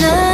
나